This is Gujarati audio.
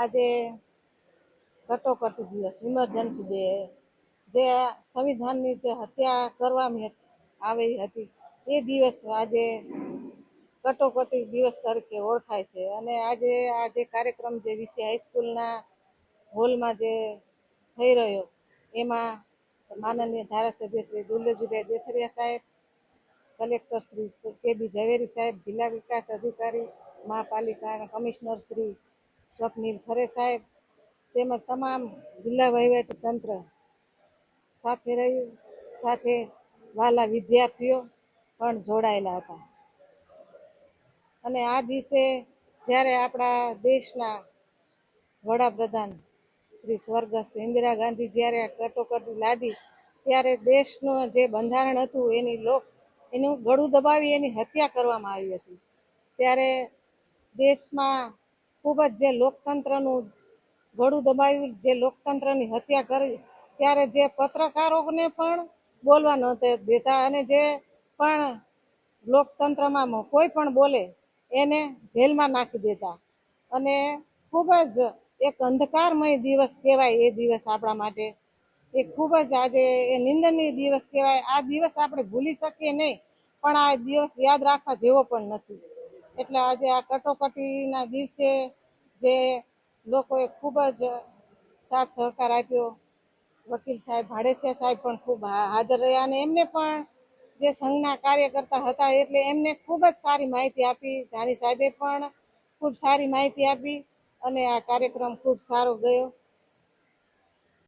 આજે કટોકટી દિવસ ઇમરજન્સી ડે જે સંવિધાનની જે હત્યા કરવામાં આવી હતી, એ દિવસ આજે કટોકટી દિવસ તરીકે ઓળખાય છે. અને આજે આ જે કાર્યક્રમ જે વિશે હાઈસ્કૂલના હોલમાં જે થઈ રહ્યો, એમાં માનનીય ધારાસભ્ય શ્રી દુર્લજીભાઈ દેથરિયા સાહેબ, કલેક્ટર શ્રી કે બી ઝવેરી સાહેબ, જિલ્લા વિકાસ અધિકારી, મહાપાલિકાના કમિશનર શ્રી સ્વપ્નિલ ખરે સાહેબ, તેમજ તમામ જિલ્લા વહીવટી તંત્ર સાથે રહ્યું, સાથે વાલા વિદ્યાર્થીઓ પણ જોડાયેલા હતા. અને આ દિવસે જ્યારે આપણા દેશના વડાપ્રધાન શ્રી સ્વર્ગસ્થ ઇન્દિરા ગાંધી જ્યારે આ કટોકટી લાદી, ત્યારે દેશનું જે બંધારણ હતું એની લોક, એનું ગળું દબાવી એની હત્યા કરવામાં આવી હતી. ત્યારે દેશમાં ખૂબ જ જે લોકતંત્રનું ગળું દબાવી જે લોકતંત્રની હત્યા કરી, ત્યારે જે પત્રકારોને પણ બોલવા નહોતા દેતા અને જે પણ લોકતંત્રમાં કોઈ પણ બોલે, એને જેલમાં નાખી દેતા. અને ખૂબ જ એક અંધકારમય દિવસ કહેવાય એ દિવસ આપણા માટે. એ ખૂબ જ આજે એ નિંદનીય દિવસ કહેવાય. આ દિવસ આપણે ભૂલી શકીએ નહીં, પણ આ દિવસ યાદ રાખવા જેવો પણ નથી. એટલે આજે આ કટોકટીના દિવસે જે લોકોએ ખૂબ જ સાથ સહકાર આપ્યો, વકીલ સાહેબ ભાડેસિયા સાહેબ પણ ખૂબ હાજર રહ્યા અને એમને પણ જે સંઘના કાર્યકર્તા હતા એટલે એમને ખૂબ જ સારી માહિતી આપી. જાની સાહેબે પણ ખૂબ સારી માહિતી આપી અને આ કાર્યક્રમ ખૂબ સારો ગયો.